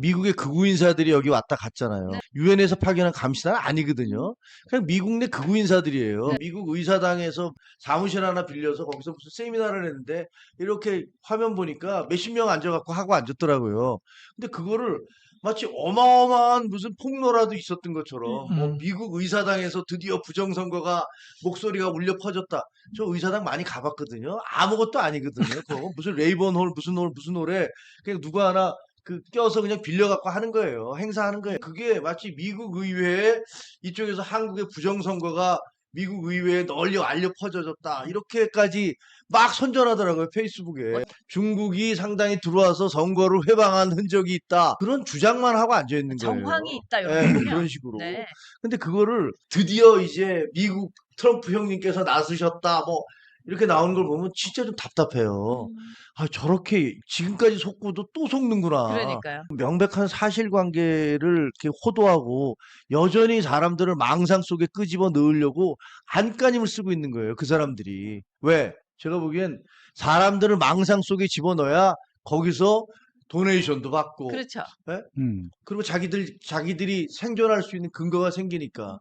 미국의 극우 인사들이 여기 왔다 갔잖아요. 네. 유엔에서 파견한 감시단은 아니거든요. 그냥 미국 내 극우 인사들이에요. 네. 미국 의사당에서 사무실 하나 빌려서 거기서 무슨 세미나를 했는데 이렇게 화면 보니까 몇십 명 앉아갖고 하고 앉았더라고요. 근데 그거를 마치 어마어마한 무슨 폭로라도 있었던 것처럼 뭐 음. 미국 의사당에서 드디어 부정선거가 목소리가 울려 퍼졌다. 저 의사당 많이 가봤거든요. 아무것도 아니거든요. 그거 무슨 레이번 홀 무슨 홀 무슨 홀에 그냥 누구 하나 그 껴서 그냥 빌려갖고 하는 거예요. 행사하는 거예요. 그게 마치 미국 의회에 이쪽에서 한국의 부정선거가 미국 의회에 널리 알려 퍼져졌다. 이렇게까지 막 선전하더라고요. 페이스북에. 중국이 상당히 들어와서 선거를 회방한 흔적이 있다. 그런 주장만 하고 앉아있는 거예요. 정황이 있다 예, 이런 그런 식으로. 네. 근데 그거를 드디어 이제 미국 트럼프 형님께서 나서셨다. 뭐 이렇게 나오는 걸 보면 진짜 좀 답답해요. 음, 아, 저렇게 지금까지 속고도 또 속는구나. 그러니까요. 명백한 사실관계를 이렇게 호도하고 여전히 사람들을 망상 속에 끄집어 넣으려고 안간힘을 쓰고 있는 거예요. 그 사람들이. 왜? 제가 보기엔 사람들을 망상 속에 집어넣어야 거기서 도네이션도 받고 그렇죠. 음. 그리고 자기들 자기들이 생존할 수 있는 근거가 생기니까